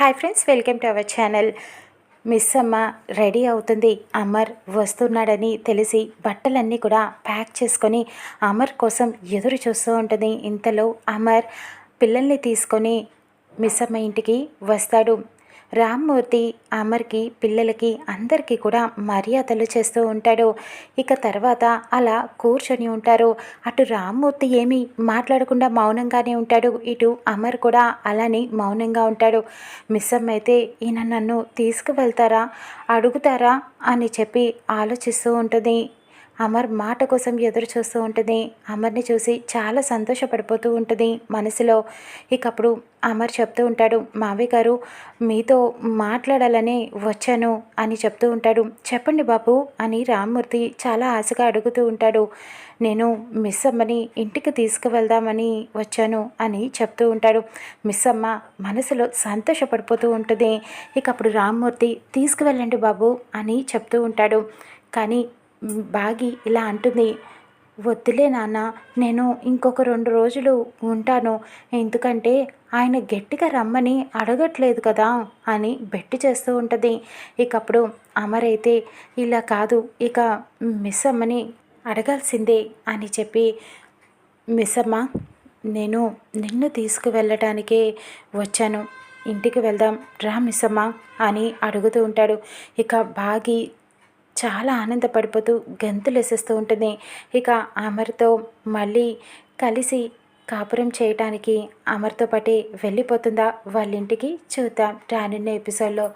Hi friends welcome to our channel. Miss అమ్మ ready అవుతుంది. అమర్ వస్తున్నాడని తెలిసి బట్టలన్నీ కూడా ప్యాక్ చేసుకొని అమర్ కోసం ఎదురు చూస్తూ ఉంటుంది. ఇంతలో అమర్ పిల్లల్ని తీసుకొని మిస్ అమ్మ ఇంటికి వస్తాడు. రామ్మూర్తి అమర్కి పిల్లలకి అందరికీ కూడా మర్యాదలు చేస్తూ ఉంటాడు. ఇక తర్వాత అలా కూర్చొని ఉంటారు. అటు రామ్మూర్తి ఏమీ మాట్లాడకుండా మౌనంగానే ఉంటాడు. ఇటు అమర్ కూడా అలానే మౌనంగా ఉంటాడు. మిస్సమ్ అయితే ఈయన నన్ను తీసుకువెళ్తారా అడుగుతారా? అని చెప్పి ఆలోచిస్తూ ఉంటుంది. అమర్ మాట కోసం ఎదురు చూస్తూ ఉంటుంది. అమర్ని చూసి చాలా సంతోషపడిపోతూ ఉంటుంది మనసులో. ఇకప్పుడు అమర్ చెప్తూ ఉంటాడు మావి గారు మీతో మాట్లాడాలని వచ్చాను అని చెప్తూ ఉంటాడు. చెప్పండి బాబు అని రామ్మూర్తి చాలా ఆశగా అడుగుతూ ఉంటాడు. నేను మిస్ అమ్మని ఇంటికి తీసుకువెళ్దామని వచ్చాను అని చెప్తూ ఉంటాడు. మిస్ అమ్మ మనసులో సంతోషపడిపోతూ ఉంటుంది. ఇకప్పుడు రామ్మూర్తి తీసుకువెళ్ళండి బాబు అని చెప్తూ ఉంటాడు. కానీ బాగి ఇలా అంటుంది వద్దులే నాన్న నేను ఇంకొక రెండు రోజులు ఉంటాను. ఎందుకంటే ఆయన గట్టిగా రమ్మని అడగట్లేదు కదా అని బెట్టి చేస్తూ ఉంటుంది. ఇకప్పుడు అమరైతే ఇలా కాదు ఇక మిస్ అమ్మని అడగాల్సిందే అని చెప్పి మిస్ అమ్మ నేను నిన్ను తీసుకువెళ్ళటానికే వచ్చాను. ఇంటికి వెళ్దాం రా మిస్ అమ్మ అని అడుగుతూ ఉంటాడు. ఇక బాగి చాలా ఆనందపడిపోతూ గంతులేసేస్తూ ఉంటుంది. ఇక అమర్తో మళ్ళీ కలిసి కాపురం చేయటానికి అమర్తో పాటే వెళ్ళిపోతుందా వాళ్ళ ఇంటికి చూద్దాం రానున్న ఎపిసోడ్లో.